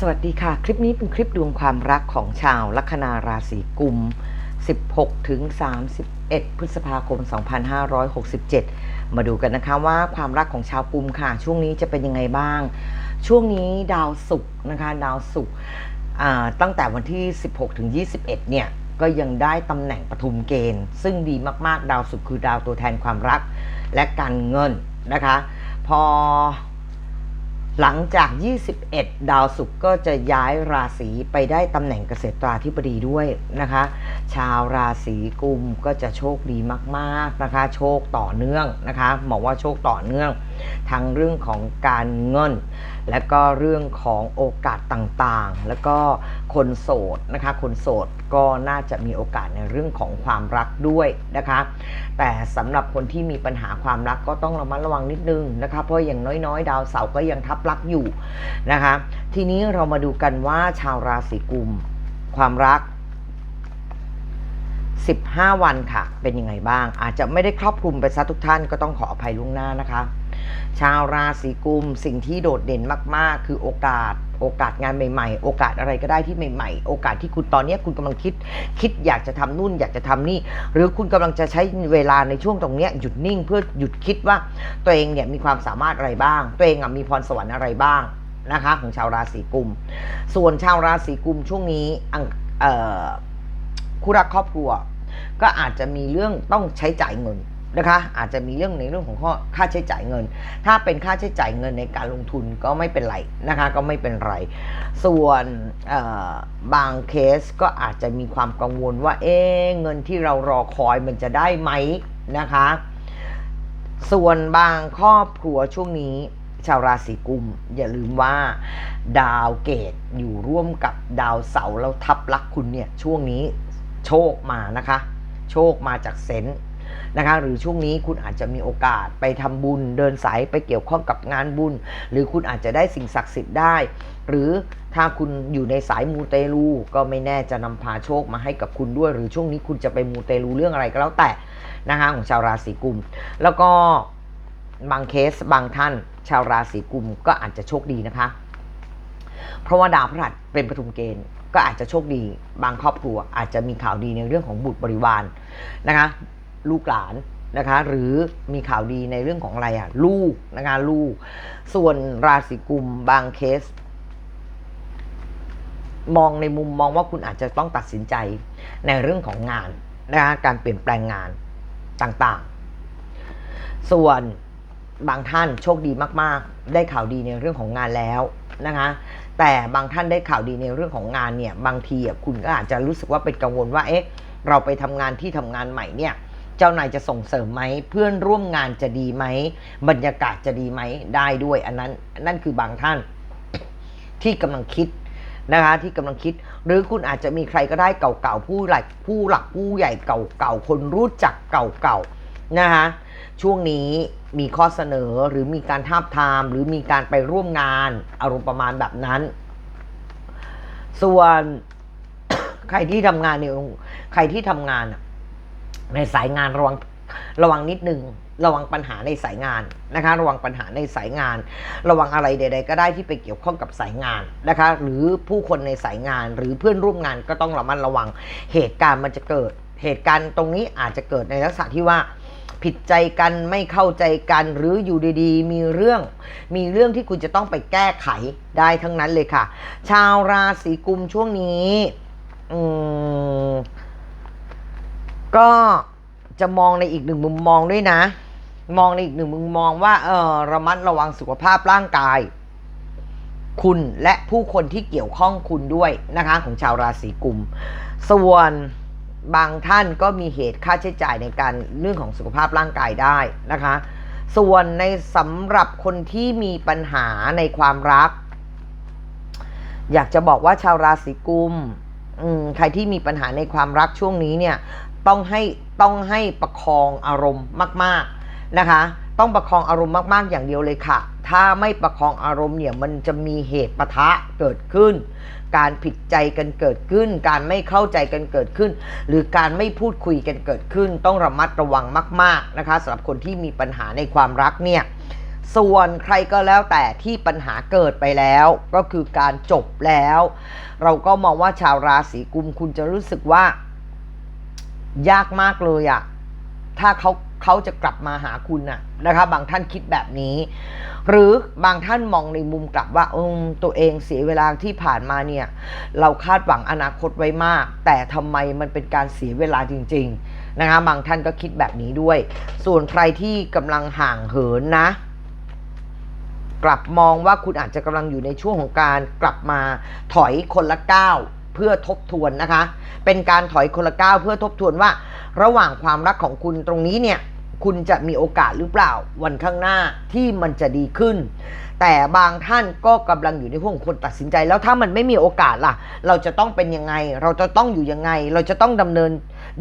สวัสดีค่ะ คลิปนี้เป็นคลิปดวงความรักของชาวลัคนาราศีกุม 16 ถึง 31 พฤษภาคม 2567 มาดูกันนะคะว่าความรักของชาวกุมค่ะ ช่วงนี้จะเป็นยังไงบ้าง ช่วงนี้ดาวศุกร์นะคะดาวศุกร์ตั้งแต่วันที่ 16 ถึง 21 เนี่ย ก็ยังได้ตำแหน่งปฐุมเกณฑ์ ซึ่งดีมาก ๆ ดาวศุกร์คือดาวตัวแทนความรักและการเงินนะคะ พอ หลังจาก 21 ดาวศุกร์ก็จะย้ายราศีไปได้ตำแหน่งเกษตราธิบดีด้วยนะคะ ชาวราศีกุมก็จะโชคดีมาก ๆนะคะ โชคต่อเนื่องนะคะบอกว่าโชคต่อเนื่องทั้งเรื่องของการเงิน และก็เรื่องของโอกาสต่างๆ แล้วก็คนโสดนะคะ คนโสดก็น่าจะมีโอกาสในเรื่องของความรักด้วยนะคะ แต่สำหรับคนที่มีปัญหาความรักก็ต้องระมัดระวังนิดนึงนะคะ เพราะอย่างน้อยๆ ดาวเสาร์ก็ยังทับลักอยู่นะคะ ทีนี้เรามาดูกันว่าชาวราศีกุม ความรัก15 วันค่ะ เป็นยังไงบ้าง อาจจะไม่ได้ครอบคลุมไปซะทุกท่านก็ต้องขออภัยล่วงหน้านะคะ ชาวราศีกุมสิ่งที่โดดเด่นมาก ๆ คือโอกาส โอกาสงานใหม่ ๆ โอกาสอะไรก็ได้ที่ใหม่ ๆ โอกาสที่คุณตอนนี้คุณกำลังคิด คิดอยากจะทำนู่นอยากจะทำนี่ หรือคุณกำลังจะใช้เวลาในช่วงตรงนี้หยุดนิ่งเพื่อหยุดคิดว่าตัวเองเนี่ยมีความสามารถอะไรบ้าง ตัวเองมีพรสวรรค์อะไรบ้างนะคะของชาวราศีกุม ส่วนชาวราศีกุมช่วงนี้คู่รักครอบครัว ก็อาจจะมีเรื่องต้องใช้จ่ายเงิน นะคะ อาจจะมีเรื่องในเรื่องของข้อค่าใช้จ่ายเงิน ถ้าเป็นค่าใช้จ่ายเงินในการลงทุนก็ไม่เป็นไรนะคะ ก็ไม่เป็นไร ส่วนบางเคสก็อาจจะมีความกังวลว่า เอ๊ะเงินที่เรารอคอยมันจะได้ไหมนะคะ ส่วนบางครอบครัวช่วงนี้ชาวราศีกุม อย่าลืมว่า ดาวเกตอยู่ร่วมกับดาวเสาร์แล้วทับลักคุณเนี่ยช่วงนี้โชคมานะคะ โชคมาจากเซนต์ นะคะหรือช่วงนี้คุณอาจจะมีโอกาสไปทำบุญเดินสายไปเกี่ยวข้องกับงานบุญ หรือคุณอาจจะได้สิ่งศักดิ์สิทธิ์ได้ หรือถ้าคุณอยู่ในสายมูเตลูก็ไม่แน่จะนำพาโชคมาให้กับคุณด้วย หรือช่วงนี้คุณจะไปมูเตลูเรื่องอะไรก็แล้วแต่นะคะของชาวราศีกุม แล้วก็บางเคสบางท่าน ชาวราศีกุมก็อาจจะโชคดีนะคะ เพราะว่าดาวพฤหัสเป็นปฐุมเกณฑ์ก็อาจจะโชคดี บางครอบครัวอาจจะมีข่าวดีในเรื่องของบุตรบริวารนะคะ ลูกหลานนะคะหรือมีข่าวดีในเรื่องของอะไรอะลูกนะคะลูก ส่วนราศีกุมบางเคส มองในมุมมองว่าคุณอาจจะต้องตัดสินใจในเรื่องของงานนะคะการเปลี่ยนแปลงงานต่างๆ ส่วนบางท่านโชคดีมากๆ ได้ข่าวดีในเรื่องของงานแล้วนะคะแต่บางท่านได้ข่าวดีในเรื่องของงานเนี่ยบางทีคุณก็อาจจะรู้สึกว่าเป็นกังวลว่าเอ๊ะเราไปทำงานที่ทำงานใหม่เนี่ย เจ้านายจะส่งเสริมไหมเพื่อนร่วมงานจะดีไหมบรรยากาศจะดีไหมได้ด้วย อันนั้นนั่นคือบางท่านที่กำลังคิดนะคะที่กำลังคิด หรือคุณอาจจะมีใครก็ได้เก่าๆผู้หลักผู้หลักผู้ใหญ่เก่าๆคนรู้จักเก่าๆนะคะช่วงนี้มีข้อเสนอหรือมีการทาบทาม หรือมีการไปร่วมงานอารมณ์ประมาณแบบนั้น ส่วนใครที่ทำงานในใครที่ทำงานอะ ในสายงานระวังระวังนิดนึงระวังปัญหาในสายงานนะคะ ระวังปัญหาในสายงาน ระวังอะไรใด ๆ ก็ได้ที่ไปเกี่ยวข้องกับสายงานนะคะ หรือผู้คนในสายงาน หรือเพื่อนร่วมงานก็ต้องระมัดระวัง เหตุการณ์มันจะเกิด เหตุการณ์ตรงนี้อาจจะเกิดในลักษณะที่ว่าผิดใจกันไม่เข้าใจกันหรืออยู่ดีๆ มีเรื่อง มีเรื่องที่คุณจะต้องไปแก้ไขได้ทั้งนั้นเลยค่ะ ชาวราศีกุมช่วงนี้ อืม ก็จะมองในอีกหนึ่งมุมมองด้วยนะ มองในอีกหนึ่งมุมมองว่า เออระมัดระวังสุขภาพร่างกาย คุณและผู้คนที่เกี่ยวข้องคุณด้วยนะคะ ของชาวราศีกุม ส่วนบางท่านก็มีเหตุค่าใช้จ่ายในการเรื่องของสุขภาพร่างกายได้นะคะ ส่วนในสำหรับคนที่มีปัญหาในความรัก อยากจะบอกว่าชาวราศีกุมมใครที่มีปัญหาในความรักช่วงนี้เนี่ย ต้องให้ต้องให้ประคองอารมณ์มาก ๆนะคะ ต้องประคองอารมณ์มาก ๆ อย่างเดียวเลยค่ะ ถ้าไม่ประคองอารมณ์เนี่ยมันจะมีเหตุปะทะเกิดขึ้น การผิดใจกันเกิดขึ้น การไม่เข้าใจกันเกิดขึ้น หรือการไม่พูดคุยกันเกิดขึ้น ต้องระมัดระวังมาก ๆนะคะสำหรับคนที่มีปัญหาในความรักเนี่ยส่วนใครก็แล้วแต่ที่ปัญหาเกิดไปแล้ว ก็คือการจบแล้ว เราก็มองว่าชาวราศีกุมคุณจะรู้สึกว่า ยากมากเลยอะถ้าเขาเขาจะกลับมาหาคุณน่ะนะคะ บางท่านคิดแบบนี้ หรือบางท่านมองในมุมกลับว่าอตัวเองเสียเวลาที่ผ่านมาเนี่ย เราคาดหวังอนาคตไว้มาก แต่ทำไมมันเป็นการเสียเวลาจริง ๆ นะคะ บางท่านก็คิดแบบนี้ด้วย ส่วนใครที่กำลังห่างเหินนะกลับมองว่าคุณอาจจะกำลังอยู่ในช่วงของการกลับมาถอยคนละก้าว เพื่อทบทวนนะคะ เป็นการถอยคนละก้าวเพื่อทบทวนว่า ระหว่างความรักของคุณตรงนี้เนี่ยคุณจะมีโอกาสหรือเปล่าวันข้างหน้าที่มันจะดีขึ้น แต่บางท่านก็กำลังอยู่ในห่วงคนตัดสินใจ แล้วถ้ามันไม่มีโอกาสล่ะ เราจะต้องเป็นยังไง เราจะต้องอยู่ยังไง เราจะต้องดำเนิน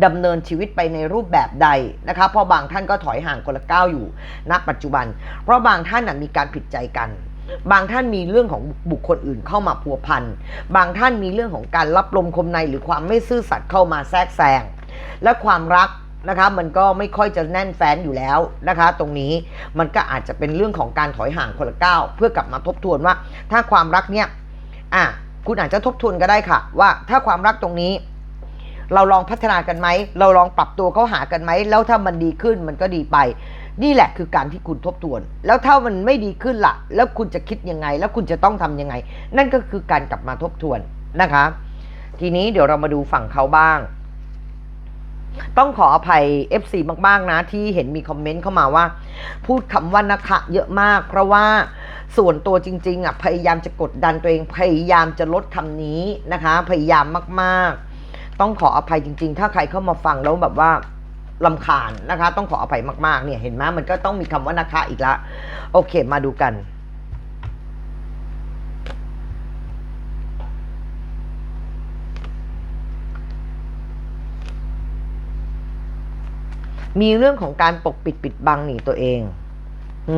ดำเนินชีวิตไปในรูปแบบใดนะคะเพราะบางท่านก็ถอยห่างคนละก้าวอยู่ณปัจจุบัน เพราะบางท่านนะมีการผิดใจกัน บางท่านมีเรื่องของบุคคลอื่นเข้ามาพัวพัน บางท่านมีเรื่องของการรับลมคมในหรือความไม่ซื่อสัตย์เข้ามาแทรกแซง และความรักนะคะมันก็ไม่ค่อยจะแน่นแฟ้นอยู่แล้วนะคะ ตรงนี้มันก็อาจจะเป็นเรื่องของการถอยห่างคนละก้าวเพื่อกลับมาทบทวนว่า ถ้าความรักเนี่ยอะคุณอาจจะทบทวนก็ได้ค่ะ ว่าถ้าความรักตรงนี้ เราลองพัฒนากันไหมเราลองปรับตัวเข้าหากันไหมแล้วถ้ามันดีขึ้นมันก็ดีไป นี่แหละคือการที่คุณทบทวน แล้วถ้ามันไม่ดีขึ้นละ่ะ แล้วคุณจะคิดยังไง แล้วคุณจะต้องทำยังไง นั่นก็คือการกลับมาทบทวนนะคะ ทีนี้เดี๋ยวเรามาดูฝั่งเขาบ้าง ต้องขออภัย FC มาก ๆ นะ ที่เห็นมีคอมเมนต์เข้ามาว่า พูดคำว่านะคะเยอะมาก เพราะว่าส่วนตัวจริง ๆอะพยายามจะกดดันตัวเองพยายามจะลดคำนี้นะคะ พยายามมาก ๆ ต้องขออภัยจริง ๆ ถ้าใครเข้ามาฟังแล้วแบบว่า ลำคาญนะคะ ต้องขออภัยมากๆ เนี่ยเห็นไหมมันก็ต้องมีคำว่านะคะอีกละ โอเคมาดูกัน มีเรื่องของการปกปิดปิดบังหนีตัวเองหื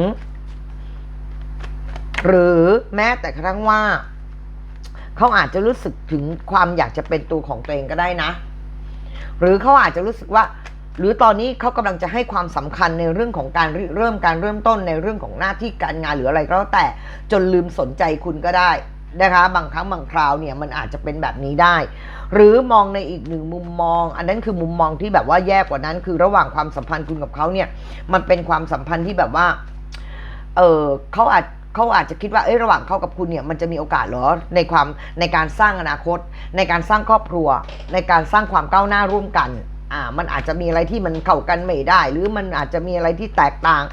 หรือแม้แต่กระทั่งว่า เขาอาจจะรู้สึกถึงความอยากจะเป็นตัวของตัวเองก็ได้นะ หรือเขาอาจจะรู้สึกว่า หรือตอนนี้เขากำลังจะให้ความสำคัญในเรื่องของการเริ่มการเริ่มต้นในเรื่องของหน้าที่การงานหรืออะไรก็แล้วแต่จนลืมสนใจคุณก็ได้นะคะบางครั้งบางคราวเนี่ยมันอาจจะเป็นแบบนี้ได้ หรือมองในอีกหนึ่งมุมมอง อันนั้นคือมุมมองที่แบบว่าแย่กว่านั้น คือระหว่างความสัมพันธ์คุณกับเขาเนี่ยมันเป็นความสัมพันธ์ที่แบบว่าเออเขาอาจเขาอาจจะคิดว่าเอ้ยระหว่างเขากับคุณเนี่ยมันจะมีโอกาสเหรอในความในการสร้างอนาคต ในการสร้างครอบครัว ในการสร้างความก้าวหน้าร่วมกัน อ่ามันอาจจะมีอะไรที่มันเข้ากันไม่ได้ หรือมันอาจจะมีอะไรที่แตกต่าง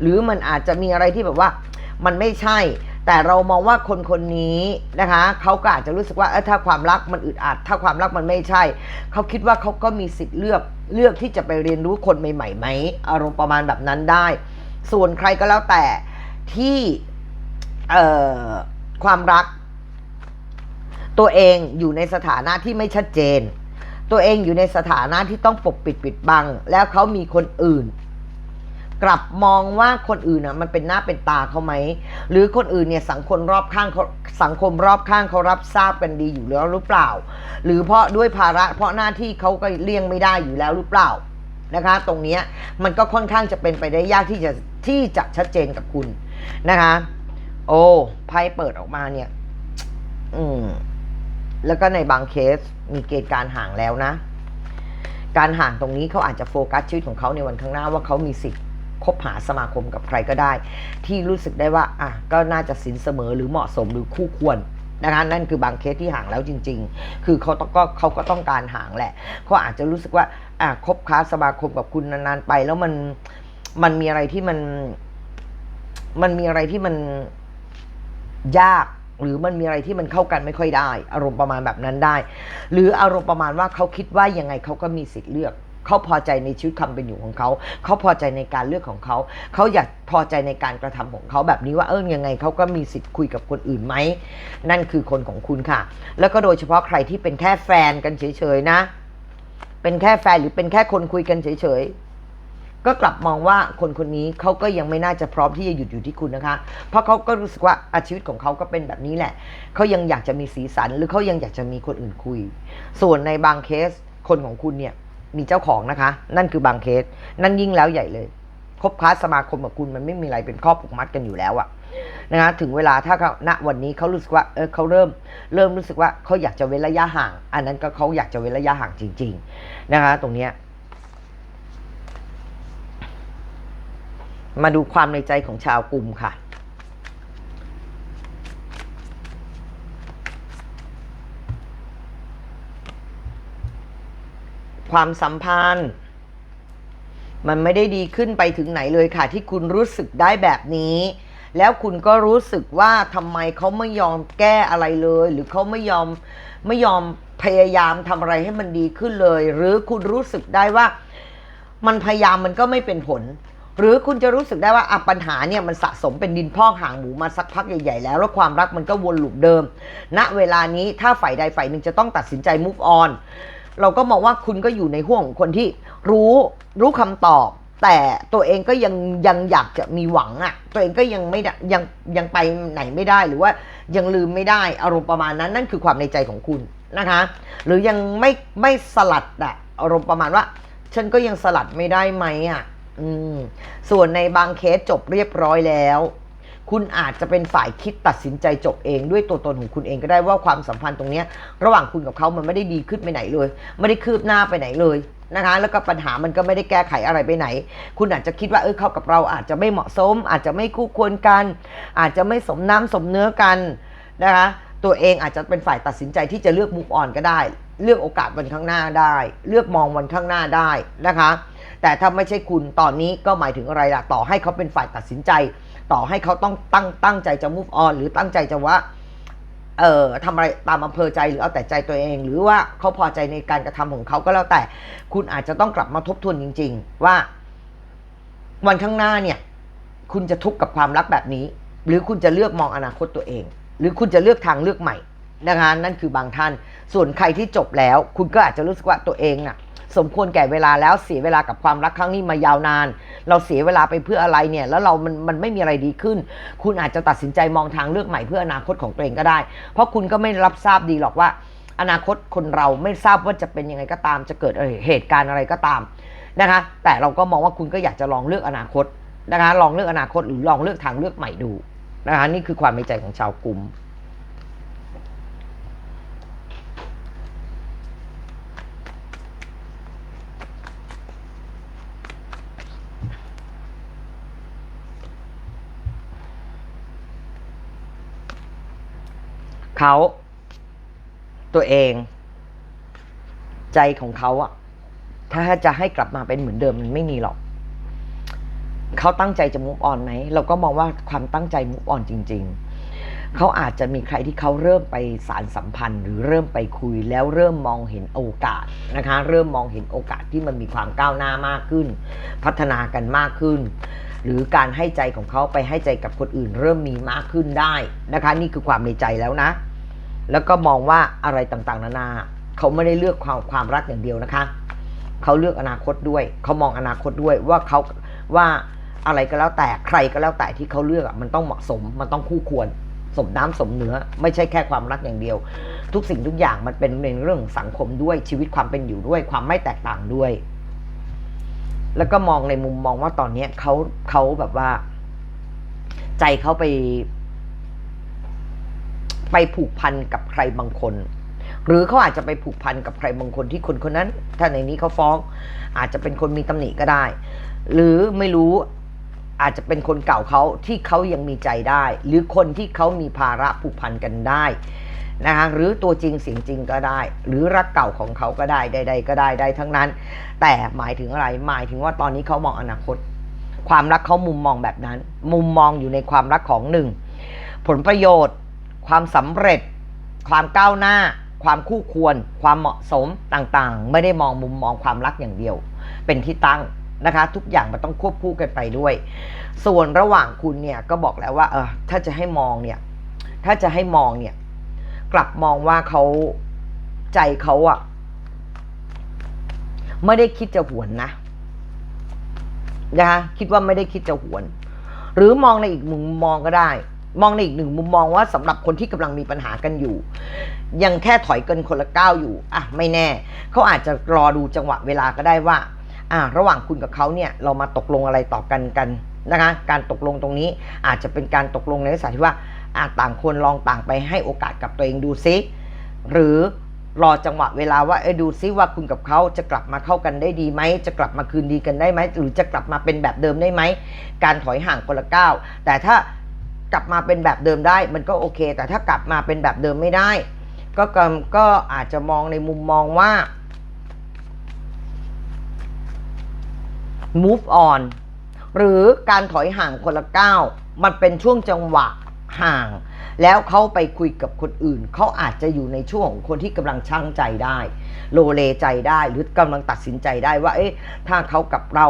หรือมันอาจจะมีอะไรที่แบบว่ามันไม่ใช่ แต่เรามองว่าคนคนนี้นะคะเขาก็อาจจะรู้สึกว่าเออถ้าความรักมันอึดอัด ถ้าความรักมันไม่ใช่ เขาคิดว่าเขาก็มีสิทธิ์เลือกเลือกที่จะไปเรียนรู้คนใหม่ๆไหมอารมณ์ประมาณแบบนั้นได้ ส่วนใครก็แล้วแต่ที่เอ่อความรัก ตัวเองอยู่ในสถานะที่ไม่ชัดเจน ตัวเองอยู่ในสถานะที่ต้องปกปิดปิดบัง แล้วเขามีคนอื่น กลับมองว่าคนอื่นน่ะมันเป็นหน้าเป็นตาเขาไหมหรือคนอื่นเนี่ยสังคมรอบข้างเขาสังคมรอบข้างเขารับทราบกันดีอยู่แล้วหรือเปล่า หรือเพราะด้วยภาระเพราะหน้าที่เขาก็เลี่ยงไม่ได้อยู่แล้วหรือเปล่านะคะ ตรงนี้มันก็ค่อนข้างจะเป็นไปได้ยากที่จะที่จะชัดเจนกับคุณนะคะ โอ้ไพ่เปิดออกมาเนี่ย อืม แล้วก็ในบางเคสมีเกณฑ์การห่างแล้วนะ การห่างตรงนี้เขาอาจจะโฟกัสชีวิตของเขาในวันข้างหน้าว่าเขามีสิทธิ์คบหาสมาคมกับใครก็ได้ ที่รู้สึกได้ว่าอะก็น่าจะสินเสมอหรือเหมาะสมหรือคู่ควรนะคะนั่นคือบางเคสที่ห่างแล้วจริง ๆ คือเขาต้องก็เขาก็ต้องการห่างแหละเขาอาจจะรู้สึกว่าอะคบค้าสมาคมกับคุณนานๆไป แล้วมันมันมีอะไรที่มัน มันมีอะไรที่มันยาก หรือมันมีอะไรที่มันเข้ากันไม่ค่อยได้ อารมณ์ประมาณแบบนั้นได้ หรืออารมณ์ประมาณว่าเขาคิดว่ายังไงเขาก็มีสิทธิ์เลือกเขาพอใจในชีวิตความเป็นอยู่ของเขาเขาพอใจในการเลือกของเขาเขาอยากพอใจในการกระทำของเขาแบบนี้ว่าเออยังไงเขาก็มีสิทธิ์คุยกับคนอื่นไหมนั่นคือคนของคุณค่ะ แล้วก็โดยเฉพาะใครที่เป็นแค่แฟนกันเฉยๆนะ เป็นแค่แฟนหรือเป็นแค่คนคุยกันเฉยๆ ก็กลับมองว่าคนคนนี้เขาก็ยังไม่น่าจะพร้อมที่จะหยุดอยู่ที่คุณนะคะ เพราะเขาก็รู้สึกว่าอาชีวิตของเขาก็เป็นแบบนี้แหละ เขายังอยากจะมีสีสันหรือเขายังอยากจะมีคนอื่นคุย ส่วนในบางเคสคนของคุณเนี่ยมีเจ้าของนะคะ นั่นคือบางเคส นั่นยิ่งแล้วใหญ่เลยคบค้าสมาคมกับคุณมันไม่มีอะไรเป็นข้อผูกมัดกันอยู่แล้วอะนะคะถึงเวลาถ้าเขาณวันนี้เขารู้สึกว่าเออเขาเริ่มเริ่มรู้สึกว่าเขาอยากจะเว้นระยะห่าง อันนั้นก็เขาอยากจะเว้นระยะห่างจริง ๆ นะคะตรงเนี้ย มาดูความในใจของชาวกลุ่มค่ะ ความสัมพันธ์ มันไม่ได้ดีขึ้นไปถึงไหนเลยค่ะ ที่คุณรู้สึกได้แบบนี้ แล้วคุณก็รู้สึกว่าทำไมเขาไม่ยอมแก้อะไรเลย หรือเขาไม่ยอมไม่ยอมพยายามทำอะไรให้มันดีขึ้นเลย หรือคุณรู้สึกได้ว่า มันพยายามมันก็ไม่เป็นผล หรือคุณจะรู้สึกได้ว่าปัญหาเนี่ยมันสะสมเป็นดินพอกหางหมูมาสักพักใหญ่ ๆ แล้วแล้วความรักมันก็วนลูปเดิม ณเวลานี้ถ้าฝ่ายใดฝ่ายหนึ่งจะต้องตัดสินใจ move on เราก็มองว่าคุณก็อยู่ในห่วงคนที่รู้รู้คำตอบ แต่ตัวเองก็ยังยังอยากจะมีหวังอะ่ะ ตัวเองก็ยังไม่ยังยังไปไหนไม่ได้หรือว่ายังลืมไม่ได้อารมณ์ประมาณนั้นนั่นคือความในใจของคุณนะคะ หรือยังไม่ไม่สลัดอะอารมณ์ประมาณว่า ฉันก็ยังสลัดไม่ได้ไหมอะ่ะ อืมส่วนในบางเคสจบเรียบร้อยแล้ว คุณอาจจะเป็นฝ่ายคิดตัดสินใจจบเองด้วยตัวตนของคุณเองก็ได้ว่าความสัมพันธ์ตรงเนี้ย ระหว่างคุณกับเขามันไม่ได้ดีขึ้นไปไหนเลย ไม่ได้คืบหน้าไปไหนเลยนะคะ แล้วก็ปัญหามันก็ไม่ได้แก้ไขอะไรไปไหน คุณอาจจะคิดว่าเออเขากับเราอาจจะไม่เหมาะสม อาจจะไม่คู่ควรกัน อาจจะไม่สมน้ำสมเนื้อกันนะคะ ตัวเองอาจจะเป็นฝ่ายตัดสินใจที่จะเลือก move on ก็ได้ เลือกโอกาสวันข้างหน้าได้ เลือกมองวันข้างหน้าได้นะคะ แต่ถ้าไม่ใช่คุณตอนนี้ก็หมายถึงอะไรล่ะต่อให้เขาเป็นฝ่ายตัดสินใจ ต่อให้เขาต้องตั้งตั้งใจจะ move on หรือตั้งใจจะว่าเอ่อทำอะไรตามอำเภอใจหรือเอาแต่ใจตัวเอง หรือว่าเขาพอใจในการกระทำของเขาก็แล้วแต่ คุณอาจจะต้องกลับมาทบทวนจริง ๆ ว่า วันข้างหน้าเนี่ย คุณจะทุกข์กับความรักแบบนี้ หรือคุณจะเลือกมองอนาคตตัวเอง หรือคุณจะเลือกทางเลือกใหม่นะคะนั่นคือบางท่าน ส่วนใครที่จบแล้ว คุณก็อาจจะรู้สึกว่าตัวเองน่ะ สมควรแก่เวลาแล้วเสียเวลากับความรักครั้งนี้มายาวนาน เราเสียเวลาไปเพื่ออะไรเนี่ย แล้วเรามันมันไม่มีอะไรดีขึ้น คุณอาจจะตัดสินใจมองทางเลือกใหม่เพื่ออนาคตของตัวเองก็ได้ เพราะคุณก็ไม่รับทราบดีหรอกว่า อนาคตคนเราไม่ทราบว่าจะเป็นยังไงก็ตาม จะเกิดเหตุการณ์อะไรก็ตามนะคะ แต่เราก็มองว่าคุณก็อยากจะลองเลือกอนาคตนะคะ ลองเลือกอนาคตหรือลองเลือกทางเลือกใหม่ดูนะคะ นี่คือความในใจของชาวกลุ่ม เขา ตัวเอง ใจของเขาอะถ้าจะให้กลับมาเป็นเหมือนเดิมมันไม่มีหรอกเขาตั้งใจจะมุกออนไหมเราก็มองว่าความตั้งใจมุกออนจริง ๆ เขาอาจจะมีใครที่เขาเริ่มไปสารสัมพันธ์ หรือเริ่มไปคุยแล้วเริ่มมองเห็นโอกาสนะคะ เริ่มมองเห็นโอกาสที่มันมีความก้าวหน้ามากขึ้น พัฒนากันมากขึ้น หรือการให้ใจของเขาไปให้ใจกับคนอื่น เริ่มมีมากขึ้นได้นะคะ นี่คือความในใจแล้วนะ แล้วก็มองว่าอะไรต่างๆ นานา เขาไม่ได้เลือกความความรักอย่างเดียวนะคะ เขาเลือกอนาคตด้วย เขามองอนาคตด้วยว่าเขาว่าอะไรก็แล้วแต่ใครก็แล้วแต่ที่เขาเลือกอะมันต้องเหมาะสม มันต้องคู่ควร สมน้ำสมเนื้อ ไม่ใช่แค่ความรักอย่างเดียว ทุกสิ่งทุกอย่างมันเป็นในเรื่องของสังคมด้วยชีวิตความเป็นอยู่ด้วย ความไม่แตกต่างด้วย แล้วก็มองในมุมมองว่าตอนเนี้ยเขาเขาแบบว่า ใจเขาไป ไปผูกพันกับใครบางคน หรือเขาอาจจะไปผูกพันกับใครบางคนที่คนคนนั้น ถ้าในนี้เขาฟ้อง อาจจะเป็นคนมีตำหนิก็ได้ หรือไม่รู้อาจจะเป็นคนเก่าเขาที่เขายังมีใจได้ หรือคนที่เขามีภาระผูกพันกันได้นะคะหรือตัวจริงเสียงจริงก็ได้ หรือรักเก่าของเขาก็ได้ใดๆก็ได้ได้ทั้งนั้น แต่หมายถึงอะไรหมายถึงว่าตอนนี้เขามองอนาคต ความรักเขามุมมองแบบนั้น มุมมองอยู่ในความรักของหนึ่งผลประโยชน์ ความสำเร็จ ความก้าวหน้า ความคู่ควร ความเหมาะสมต่างๆ ไม่ได้มองมุมมองความรักอย่างเดียว เป็นที่ตั้งนะคะ ทุกอย่างมันต้องควบคู่กันไปด้วย ส่วนระหว่างคุณเนี่ยก็บอกแล้วว่าเออถ้าจะให้มองเนี่ยถ้าจะให้มองเนี่ย กลับมองว่าเขาใจเขาอะไม่ได้คิดจะหวนนะนะคะคิดว่าไม่ได้คิดจะหวน หรือมองในอีกมุมมองก็ได้ มองในอีกหนึ่งมุมมองว่าสำหรับคนที่กำลังมีปัญหากันอยู่ ยังแค่ถอยเกินคนละก้าวอยู่อะไม่แน่ เขาอาจจะรอดูจังหวะเวลาก็ได้ว่าอ่าระหว่างคุณกับเขาเนี่ยเรามาตกลงอะไรต่อกันกันนะคะการตกลงตรงนี้อาจจะเป็นการตกลงในลักษณะที่ว่าอ่าต่างคนลองต่างไปให้โอกาสกับตัวเองดูซิ หรือรอจังหวะเวลาว่าเออดูซิว่าคุณกับเขาจะกลับมาเข้ากันได้ดีไหม จะกลับมาคืนดีกันได้ไหม หรือจะกลับมาเป็นแบบเดิมได้ไหม การถอยห่างคนละก้าวแต่ถ้า กลับมาเป็นแบบเดิมได้ มันก็โอเค แต่ถ้ากลับมาเป็นแบบเดิมไม่ได้ ก็ก็อาจจะมองในมุมมองว่า move on หรือการถอยห่างคนละก้าวมันเป็นช่วงจังหวะห่าง แล้วเขาไปคุยกับคนอื่น เขาอาจจะอยู่ในช่วงของคนที่กำลังช่างใจได้ โลเลใจได้หรือกำลังตัดสินใจได้ว่า เอ๊ะถ้าเขากับเรา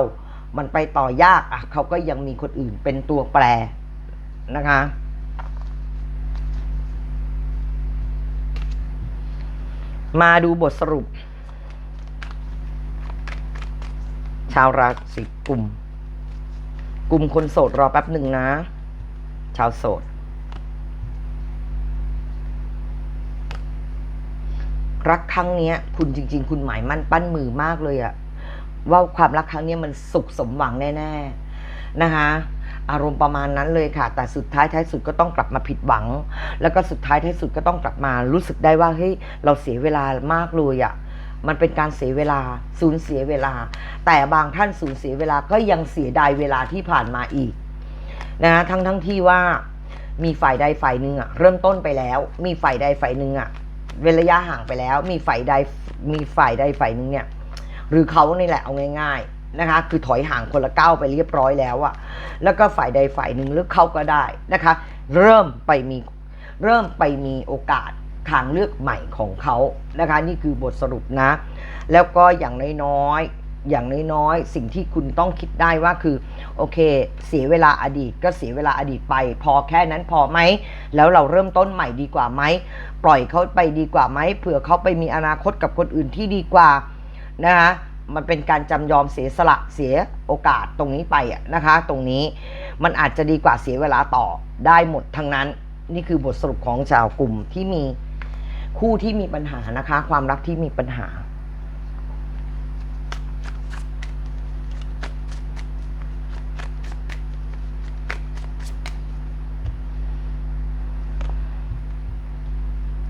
มันไปต่อยากอะเขาก็ยังมีคนอื่นเป็นตัวแปร นะคะ มาดูบทสรุป ชาวราศีกลุ่ม กลุ่มคนโสดรอแป๊บหนึ่งนะ ชาวโสด รักครั้งนี้คุณจริง ๆ คุณหมายมั่นปั้นมือมากเลยอะว่าความรักครั้งนี้มันสุขสมหวังแน่ ๆ นะคะ อารมณ์ประมาณนั้นเลยค่ะ แต่สุดท้ายท้ายสุดก็ต้องกลับมาผิดหวัง แล้วก็สุดท้ายท้ายสุดก็ต้องกลับมารู้สึกได้ว่าเฮ้ยเราเสียเวลามากเลยอะมันเป็นการเสียเวลาสูญเสียเวลา แต่บางท่านสูญเสียเวลาก็ยังเสียดายเวลาที่ผ่านมาอีกนะทั้งทั้งที่ว่ามีฝ่ายใดฝ่ายหนึ่งอะเริ่มต้นไปแล้ว มีฝ่ายใดฝ่ายหนึ่งอะเว้นระยะห่างไปแล้ว มีฝ่ายใดมีฝ่ายใดฝ่ายหนึ่งเนี่ย หรือเขานี่แหละเอาง่าย ๆ นะคะ คือถอยห่างคนละก้าวไปเรียบร้อยแล้วอะแล้วก็ฝ่ายใดฝ่ายหนึ่งหรือเขาก็ได้นะคะ เริ่มไปมีเริ่มไปมีโอกาสทางเลือกใหม่ของเขานะคะ นี่คือบทสรุปนะ แล้วก็อย่างน้อยๆอย่างน้อยๆสิ่งที่คุณต้องคิดได้ว่าคือโอเค เสียเวลาอดีตก็เสียเวลาอดีตไป พอแค่นั้นพอไหมแล้วเราเริ่มต้นใหม่ดีกว่าไหมปล่อยเขาไปดีกว่าไหมเผื่อเขาไปมีอนาคตกับคนอื่นที่ดีกว่านะคะ มันเป็นการจำยอมเสียสละเสียโอกาสตรงนี้ไปอะนะคะ ตรงนี้มันอาจจะดีกว่าเสียเวลาต่อได้หมดทั้งนั้น นี่คือบทสรุปของชาวกลุ่มที่มีคู่ที่มีปัญหานะคะ ความรักที่มีปัญหา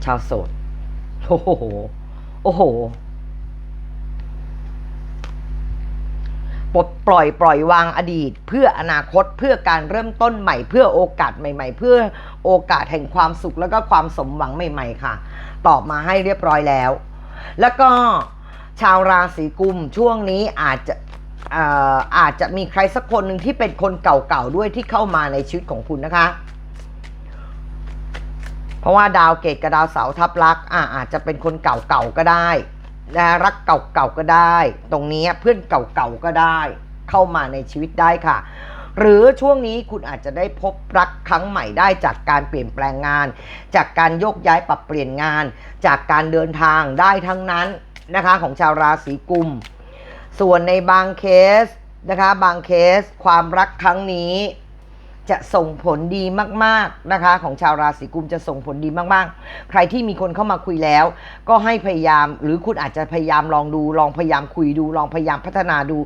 ชาวโสด โอ้โห โอ้โห ปลดปล่อยปล่อยวางอดีต เพื่ออนาคตเพื่อการเริ่มต้นใหม่ เพื่อโอกาสใหม่ ๆ เพื่อโอกาสแห่งความสุขแล้วก็ความสมหวังใหม่ ๆ ค่ะ ตอบมาให้เรียบร้อยแล้ว แล้วก็ชาวราศีกุมช่วงนี้อาจจะอาจจะมีใครสักคนหนึ่งที่เป็นคนเก่าๆด้วยที่เข้ามาในชีวิตของคุณนะคะ เพราะว่าดาวเกตกับดาวเสาทับลักษณ์อะอาจจะเป็นคนเก่าๆก็ได้ นะรักเก่าๆก็ได้ ตรงนี้เพื่อนเก่าๆก็ได้ เข้ามาในชีวิตได้ค่ะ หรือช่วงนี้คุณอาจจะได้พบรักครั้งใหม่ได้จากการเปลี่ยนแปลงงาน จากการโยกย้ายปรับเปลี่ยนงาน จากการเดินทางได้ทั้งนั้นนะคะของชาวราศีกุม ส่วนในบางเคสนะคะบางเคสความรักครั้งนี้ จะส่งผลดีมากๆนะคะ ของชาวราศีกุมจะส่งผลดีมากๆ ใครที่มีคนเข้ามาคุยแล้ว ก็ให้พยายาม หรือคุณอาจจะพยายามลองดู ลองพยายามคุยดู ลองพยายามพัฒนาดู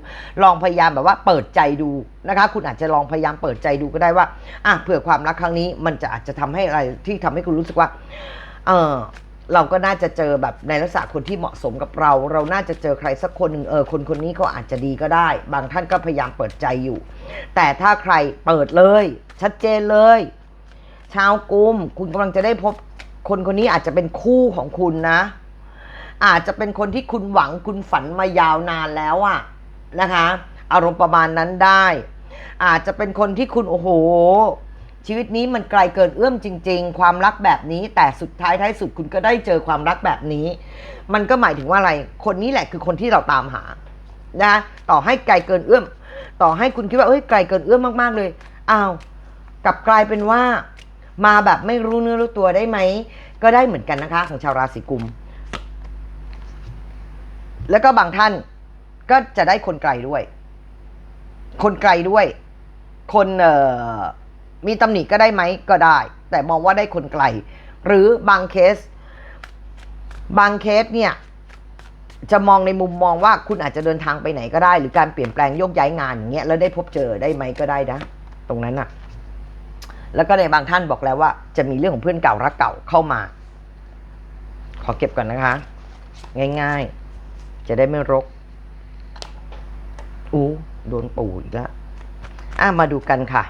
ลองพยายามแบบว่าเปิดใจดูนะคะ คุณอาจจะลองพยายามเปิดใจดูก็ได้ว่าอะเผื่อความรักครั้งนี้ มันจะอาจจะทำให้อะไรที่ทำให้คุณรู้สึกว่า เออ เราก็น่าจะเจอแบบในลักษณะคนที่เหมาะสมกับเรา เราน่าจะเจอใครสักคนหนึ่งเออคนคนนี้เขาอาจจะดีก็ได้ บางท่านก็พยายามเปิดใจอยู่ แต่ถ้าใครเปิดเลย ชัดเจนเลย ชาวกุมคุณกำลังจะได้พบคนคนนี้อาจจะเป็นคู่ของคุณนะ อาจจะเป็นคนที่คุณหวังคุณฝันมายาวนานแล้วอะนะคะ อารมณ์ประมาณนั้นได้ อาจจะเป็นคนที่คุณโอ้โห ชีวิตนี้มันไกลเกินเอื้อมจริง ๆ ความรักแบบนี้ แต่สุดท้ายท้ายสุดคุณก็ได้เจอความรักแบบนี้ มันก็หมายถึงว่าอะไร คนนี้แหละคือคนที่เราตามหา นะ ต่อให้ไกลเกินเอื้อม ต่อให้คุณคิดว่าเอ้ยไกลเกินเอื้อมมากๆเลยอ้าวกลับกลายเป็นว่า มาแบบไม่รู้เนื้อรู้ตัวได้ไหมก็ได้เหมือนกันนะคะ ของชาวราศีกุม แล้วก็บางท่านก็จะได้คนไกลด้วย คนไกลด้วย คนเอ่อ มีตำหนิก็ได้ไหมก็ได้ แต่มองว่าได้คนไกล หรือบางเคส บางเคสเนี่ยจะมองในมุมมองว่าคุณอาจจะเดินทางไปไหนก็ได้ หรือการเปลี่ยนแปลงโยกย้ายงานอย่างเงี้ยแล้วได้พบเจอได้ไหมก็ได้นะ ตรงนั้นอะแล้วก็ในบางท่านบอกแล้วว่า จะมีเรื่องของเพื่อนเก่ารักเก่าเข้ามา ขอเก็บก่อนนะคะ ง่ายๆ จะได้ไม่รกอู้โดนปู่อีกแล้วอะมาดูกันค่ะ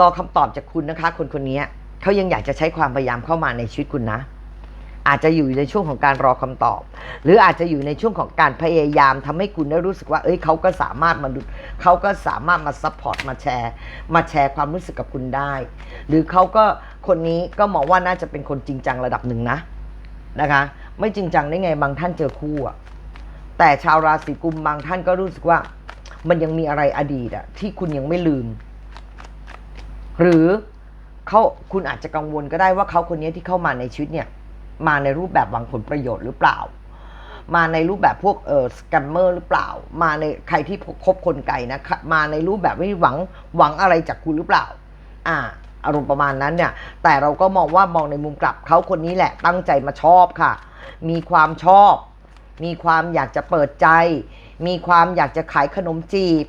รอคำตอบจากคุณนะคะ คนคนนี้เขายังอยากจะใช้ความพยายามเข้ามาในชีวิตคุณนะ อาจจะอยู่ในช่วงของการรอคำตอบ หรืออาจจะอยู่ในช่วงของการพยายามทำให้คุณได้รู้สึกว่า เอ้ยเขาก็สามารถมาดูเขาก็สามารถมาซัพพอร์ตมาแชร์ มาแชร์ความรู้สึกกับคุณได้ หรือเขาก็คนนี้ก็มองว่าน่าจะเป็นคนจริงจังระดับหนึ่งนะนะคะ ไม่จริงจังได้ไงบางท่านเจอคู่อะแต่ชาวราศีกุมบางท่านก็รู้สึกว่า มันยังมีอะไรอดีตอะที่คุณยังไม่ลืม หรือเขาคุณอาจจะกังวลก็ได้ว่าเขาคนนี้ที่เข้ามาในชีวิตเนี่ยมาในรูปแบบหวังผลประโยชน์หรือเปล่า มาในรูปแบบพวกเออสแกมเมอร์หรือเปล่า มาในใครที่คบคนไกลนะมาในรูปแบบไม่หวังหวังอะไรจากคุณหรือเปล่า อ่าอารมณ์ประมาณนั้นเนี่ย แต่เราก็มองว่ามองในมุมกลับเขาคนนี้แหละตั้งใจมาชอบค่ะ มีความชอบ มีความอยากจะเปิดใจ มีความอยากจะขายขนมจีบ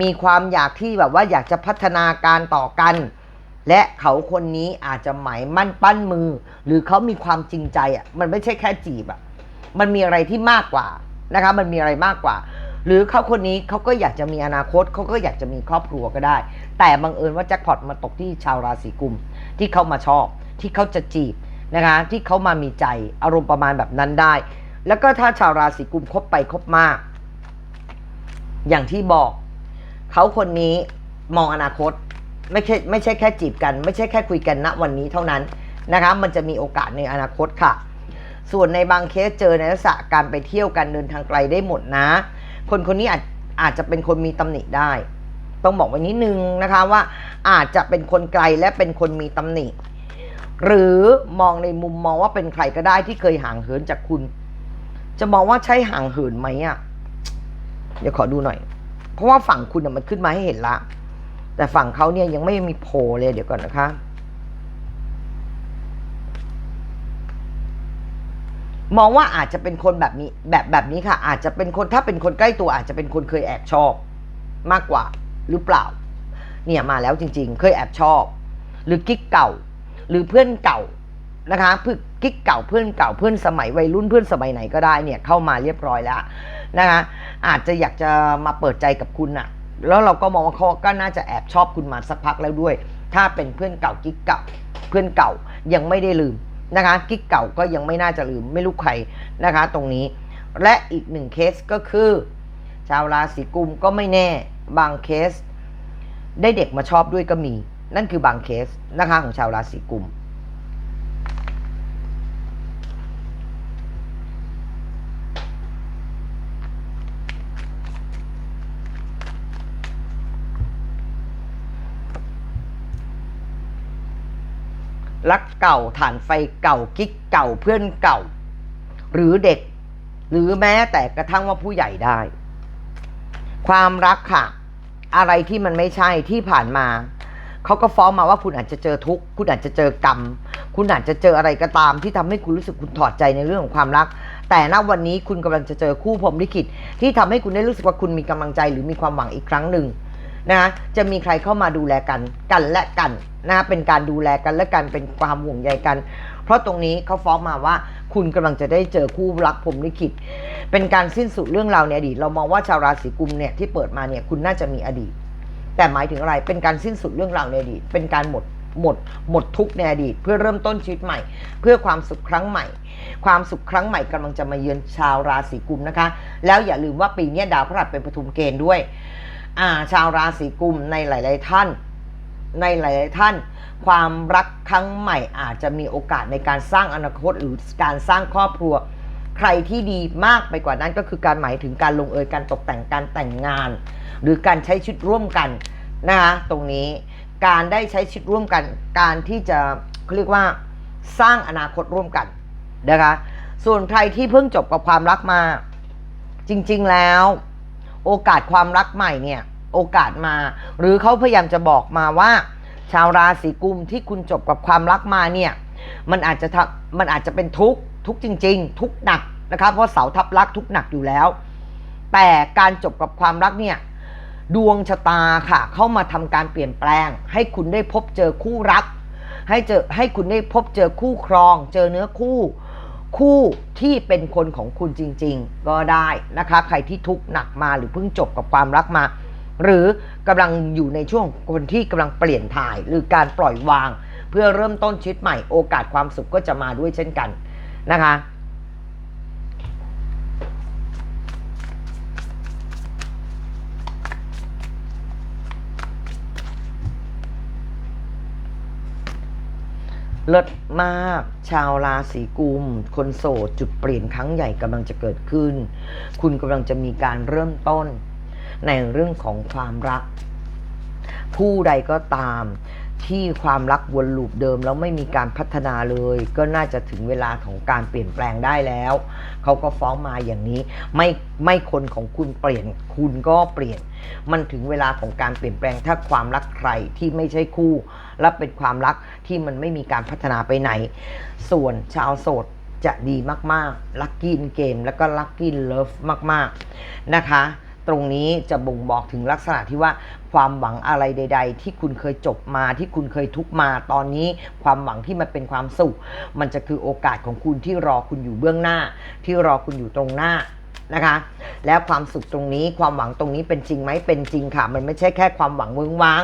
มีความอยากที่แบบว่าอยากจะพัฒนาการต่อกัน และเขาคนนี้อาจจะหมายมั่นปั้นมือ หรือเขามีความจริงใจอะมันไม่ใช่แค่จีบอะมันมีอะไรที่มากกว่านะคะมันมีอะไรมากกว่า หรือเขาคนนี้เขาก็อยากจะมีอนาคตเขาก็อยากจะมีครอบครัวก็ได้ แต่บังเอิญว่าแจ็คพอตมาตกที่ชาวราศีกุมที่เขามาชอบ ที่เขาจะจีบนะคะที่เขามามีใจอารมณ์ประมาณแบบนั้นได้ แล้วก็ถ้าชาวราศีกุมคบไปคบมาก อย่างที่บอกเขาคนนี้มองอนาคตไม่ใช่ไม่ใช่แค่จีบกัน ไม่ใช่แค่คุยกันณวันนี้เท่านั้นนะคะ มันจะมีโอกาสในอนาคตค่ะ ส่วนในบางเคสเจอในลักษณะการไปเที่ยวกันเดินทางไกลได้หมดนะ คนคนนี้อาจอาจจะเป็นคนมีตำหนิได้ ต้องบอกไว้นิดนึงนะคะว่าอาจจะเป็นคนไกลและเป็นคนมีตำหนิ หรือมองในมุมมองว่าเป็นใครก็ได้ที่เคยห่างเหินจากคุณ จะมองว่าใช่ห่างเหินไหมอะ เดี๋ยวขอดูหน่อย เพราะว่าฝั่งคุณน่ะมันขึ้นมาให้เห็นละ แต่ฝั่งเขาเนี่ยยังไม่มีโผล่เลยเดี๋ยวก่อนนะคะ มองว่าอาจจะเป็นคนแบบนี้ แบบแบบนี้ค่ะ อาจจะเป็นคนถ้าเป็นคนใกล้ตัวอาจจะเป็นคนเคยแอบชอบมากกว่าหรือเปล่า เนี่ยมาแล้วจริง ๆ เคยแอบชอบ หรือกิ๊กเก่า หรือเพื่อนเก่า นะคะพื่กิ๊กเก่าเพื่อนเก่าเพื่อนสมัยวัยรุ่นเพื่อนสมัยไหนก็ได้เนี่ยเข้ามาเรียบร้อยแล้วนะคะอาจจะอยากจะมาเปิดใจกับคุณน่ะแล้วเราก็มองว่าเขาก็น่าจะแอบชอบคุณมาสักพักแล้วด้วย ถ้าเป็นเพื่อนเก่ากิ๊กเก่าเพื่อนเก่ายังไม่ได้ลืมนะคะกิ๊กเก่าก็ยังไม่น่าจะลืมไม่รู้ใครนะคะ ตรงนี้ และอีกหนึ่งเคสก็คือ ชาวราศีกุมก็ไม่แน่บางเคส ได้เด็กมาชอบด้วยก็มี นั่นคือบางเคสนะคะของชาวราศีกุม รักเก่าฐานไฟเก่ากิ๊กเก่าเพื่อนเก่า หรือเด็ก หรือแม้แต่กระทั่งว่าผู้ใหญ่ได้ ความรักค่ะ อะไรที่มันไม่ใช่ที่ผ่านมาเขาก็ฟ้องมาว่าคุณอาจจะเจอทุกข์คุณอาจจะเจอกรรม คุณอาจจะเจออะไรก็ตาม ที่ทำให้คุณรู้สึกคุณถอดใจในเรื่องของความรัก แต่ณวันนี้คุณกำลังจะเจอคู่พรหมลิขิตที่ทำให้คุณได้รู้สึกว่าคุณมีกำลังใจหรือมีความหวังอีกครั้งหนึ่งนะจะมีใครเข้ามาดูแลกันกันและกัน นะเป็นการดูแลกันและกันเป็นความห่วงใยกัน เพราะตรงนี้เขาฟ้องมาว่าคุณกำลังจะได้เจอคู่รักผมลิขิต เป็นการสิ้นสุดเรื่องราวในอดีต เรามองว่าชาวราศีกุมเนี่ยที่เปิดมาเนี่ยคุณน่าจะมีอดีต แต่หมายถึงอะไรเป็นการสิ้นสุดเรื่องราวในอดีต เป็นการหมดหมดหมดทุกในอดีต เพื่อเริ่มต้นชีวิตใหม่ เพื่อความสุขครั้งใหม่ ความสุขครั้งใหม่กำลังจะมาเยือนชาวราศีกุมนะคะ แล้วอย่าลืมว่าปีนี้ดาวพฤหัสเป็นปฐุมเกณฑ์ด้วยชาวราศีกุมในหลาย ๆ ท่าน ในหลาย ๆ ท่าน ความรักครั้งใหม่อาจจะมีโอกาสในการสร้างอนาคตหรือการสร้างครอบครัว ใครที่ดีมากไปกว่านั้นก็คือการหมายถึงการลงเอยการตกแต่งการแต่งงาน หรือการใช้ชีวิตร่วมกันนะคะตรงนี้การได้ใช้ชีวิตร่วมกัน การที่จะเขาเรียกว่าสร้างอนาคตร่วมกันนะคะส่วนใครที่เพิ่งจบกับความรักมา จริง ๆ แล้ว โอกาสความรักใหม่เนี่ย โอกาสมา หรือเขาพยายามจะบอกมาว่า ชาวราศีกุมที่คุณจบกับความรักมาเนี่ยมันอาจจะทำมันอาจจะเป็นทุกข์ทุกข์จริง ๆ ทุกข์หนักนะคะเพราะเสาทับรักทุกข์หนักอยู่แล้ว แต่การจบกับความรักเนี่ยดวงชะตาค่ะเข้ามาทำการเปลี่ยนแปลง ให้คุณได้พบเจอคู่รัก ให้เจอให้คุณได้พบเจอคู่ครอง เจอเนื้อคู่ คู่ที่เป็นคนของคุณจริง ๆ ก็ได้นะคะ ใครที่ทุกข์หนักมาหรือเพิ่งจบกับความรักมา หรือกำลังอยู่ในช่วงคนที่กำลังเปลี่ยนถ่าย หรือการปล่อยวาง เพื่อเริ่มต้นชีวิตใหม่โอกาสความสุขก็จะมาด้วยเช่นกันนะคะเลิศมาก ชาวราศีกุม คนโสดจุดเปลี่ยนครั้งใหญ่กำลังจะเกิดขึ้น คุณกำลังจะมีการเริ่มต้น ในเรื่องของความรัก ผู้ใดก็ตามที่ความรักวนลูปเดิมแล้วไม่มีการพัฒนาเลย ก็น่าจะถึงเวลาของการเปลี่ยนแปลงได้แล้ว เขาก็ฟ้องมาอย่างนี้ ไม่ไม่คนของคุณเปลี่ยน คุณก็เปลี่ยน มันถึงเวลาของการเปลี่ยนแปลงถ้าความรักใครที่ไม่ใช่คู่ และเป็นความรักที่มันไม่มีการพัฒนาไปไหน ส่วนชาวโสดจะดีมากๆลัคกี้เกมแล้วก็ลัคกี้เลิฟมากๆนะคะ ตรงนี้จะบ่งบอกถึงลักษณะที่ว่าความหวังอะไรใด ๆ ที่คุณเคยจบมาที่คุณเคยทุกมาตอนนี้ ความหวังที่มันเป็นความสุข มันจะคือโอกาสของคุณที่รอคุณอยู่เบื้องหน้า ที่รอคุณอยู่ตรงหน้านะคะ แล้วความสุขตรงนี้ความหวังตรงนี้เป็นจริงไหมเป็นจริงค่ะ มันไม่ใช่แค่ความหวังเวิ้งว้าง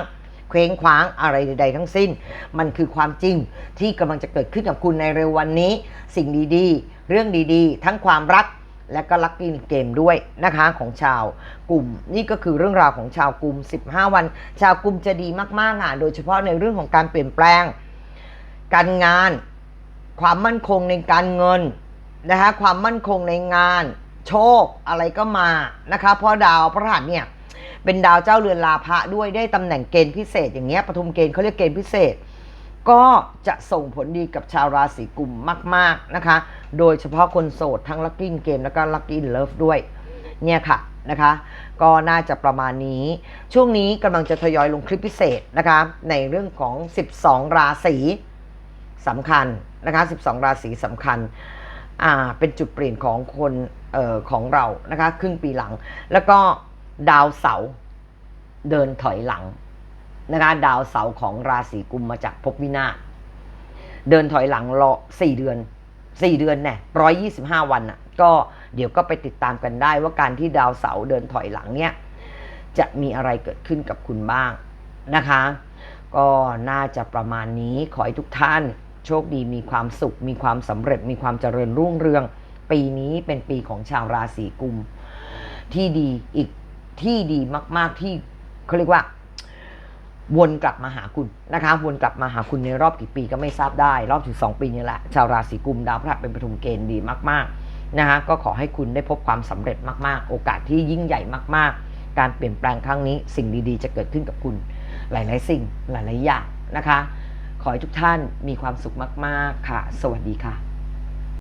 เคว้งคว้างอะไรใด ๆ ทั้งสิ้น มันคือความจริงที่กำลังจะเกิดขึ้นกับคุณในเร็ววันนี้ สิ่งดีๆ เรื่องดีๆ ทั้งความรัก และก็ลัคกี้เกมด้วยนะคะของชาวกลุ่ม นี่ก็คือเรื่องราวของชาวกลุ่ม 15 วัน ชาวกลุ่มจะดีมากๆอะโดยเฉพาะในเรื่องของการเปลี่ยนแปลง การงาน ความมั่นคงในการเงินนะคะความมั่นคงในงาน โชคอะไรก็มานะคะเพราะดาวพระหัสเนี่ยเป็นดาวเจ้าเรือนลาภะด้วยได้ตำแหน่งเกณฑ์พิเศษอย่างเงี้ยปฐุมเกณฑ์เขาเรียกเกณฑ์พิเศษ ก็จะส่งผลดีกับชาวราศีกุมมาก ๆนะคะ โดยเฉพาะคนโสดทั้งลัคกี้เกมแล้วก็ลัคกี้เลิฟด้วย เนี่ยค่ะนะคะ ก็น่าจะประมาณนี้ ช่วงนี้กำลังจะทยอยลงคลิปพิเศษนะคะ ในเรื่องของ 12 ราศีสำคัญนะคะ 12 ราศีสำคัญ อ่า เป็นจุดเปลี่ยนของคนเอ่อของเรานะคะ ครึ่งปีหลัง แล้วก็ดาวเสาร์เดินถอยหลัง นะคะดาวเสาร์ของราศีกุมมาจากภพวินาศเดินถอยหลังรอสี่เดือนสี่เดือนเนี่ยร้อยยี่สิบห้าวันอะก็เดี๋ยวก็ไปติดตามกันได้ว่าการที่ดาวเสาร์เดินถอยหลังเนี่ยจะมีอะไรเกิดขึ้นกับคุณบ้างนะคะ ก็น่าจะประมาณนี้ขอให้ทุกท่าน โชคดีมีความสุข มีความสำเร็จมีความเจริญรุ่งเรือง ปีนี้เป็นปีของชาวราศีกุม ที่ดีอีกที่ดีมาก ๆที่เขาเรียกว่า วนกลับมาหาคุณนะคะวนกลับมาหาคุณในรอบกี่ปีก็ไม่ทราบได้ รอบถึง 2 ปีนี่แหละชาวราศีกุมดาวพฤหัสเป็นปฐุมเกณฑ์ดีมากๆนะคะก็ขอให้คุณได้พบความสำเร็จมากๆ โอกาสที่ยิ่งใหญ่มากๆ การเปลี่ยนแปลงครั้งนี้สิ่งดีๆ จะเกิดขึ้นกับคุณ หลาย ๆ สิ่งหลาย ๆ อย่างนะคะ ขอให้ทุกท่านมีความสุขมาก ๆ ค่ะ สวัสดีค่ะ